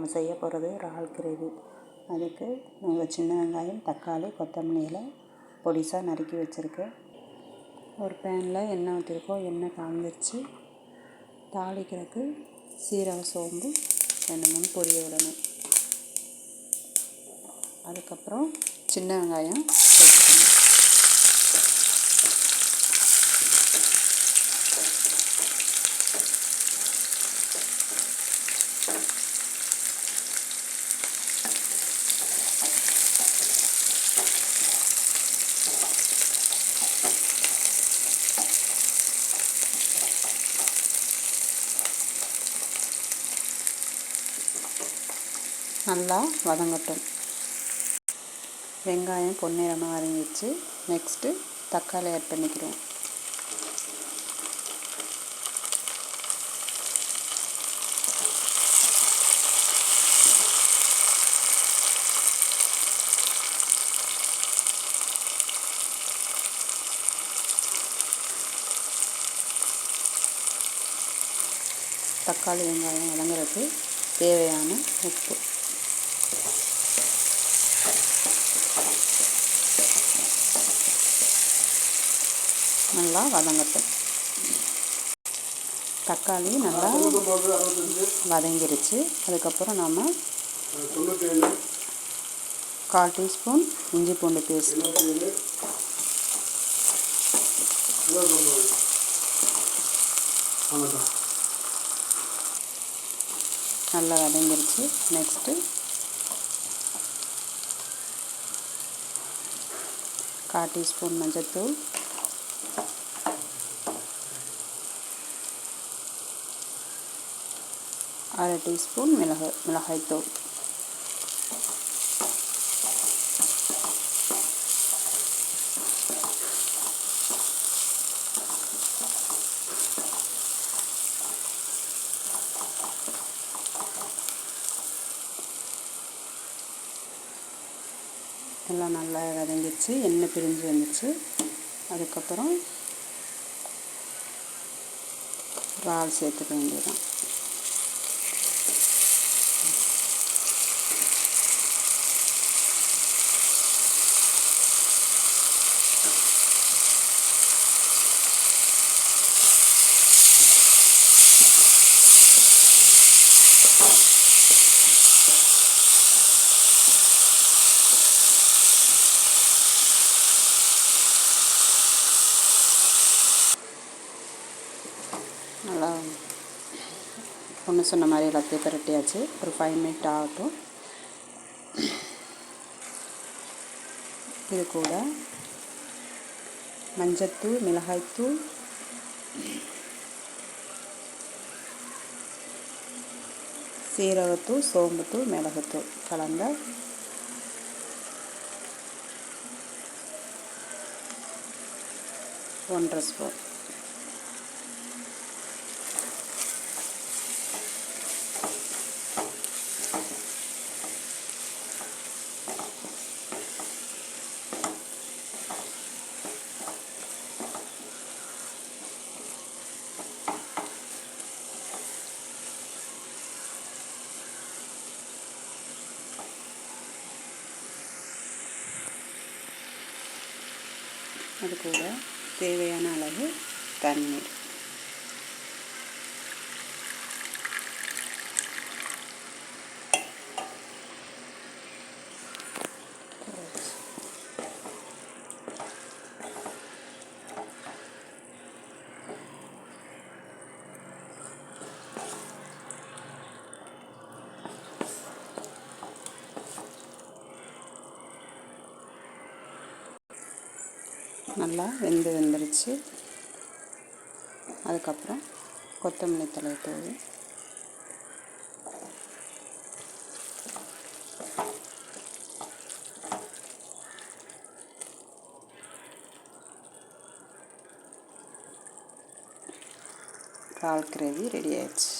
நம்ம செய்ய போகிறது இறால் கிரேவி. அதுக்கு நாங்கள் சின்ன வெங்காயம் தக்காளி கொத்தமல்லி இலை பொடிசாக நறுக்கி வச்சுருக்கேன் ஒரு பேனில் எண்ணெய் ஊற்றிருக்கோம் எண்ணெய் காய்ஞ்சிருச்சு தாளிக்கிறதுக்கு சீரக சோம்பு ரெண்டு மூணு பொரிய விடணும் அதுக்கப்புறம் சின்ன வெங்காயம் நல்லா வதங்கட்டும். வெங்காயம் பொன்னிறமாக வதங்கிடுச்சு நெக்ஸ்ட்டு தக்காளி ஆட் பண்ணிக்கிறோம். தக்காளி வெங்காயம் வதங்குறதுக்கு தேவையான உப்பு. நல்லா வதங்கட்டும். தக்காளி நல்லா வதங்கிருச்சு. அதுக்கப்புறம் நம்ம கால் டீஸ்பூன் இஞ்சி பூண்டு பேஸ்ட். நல்லா வதங்கிருச்சு. நெக்ஸ்ட்டு கால் டீஸ்பூன் மஞ்சத்தூள். அரை டீஸ்பூன் மிளகாய் மிளகாய்த்தூள். எல்லாம் நல்லா வதங்கிடுச்சு எண்ணெய் பிரிஞ்சு வந்துச்சு. அதுக்கப்புறம் இறால் சேர்த்துக்க வேண்டியதான் நல்லா ஒன்று சொன்ன மாதிரி எல்லாத்தையும் திரட்டியாச்சு. ஒரு ஃபைவ் மினிட் ஆகட்டும். இது கூட மஞ்சத்தூள் மிளகாய்த்தூள். சீரகத்தூள் சோம்புத்தூள் மிளகுத்தூள் கலந்த ஒன்றரை ஸ்பூன் அது கூட தேவையான அளவு தண்ணீர். நல்லா வெந்து வெந்துருச்சு. அதுக்கப்புறம் கொத்தமல்லி தலை தூவி. கால் கிரேவி ரெடி ஆயிடுச்சு.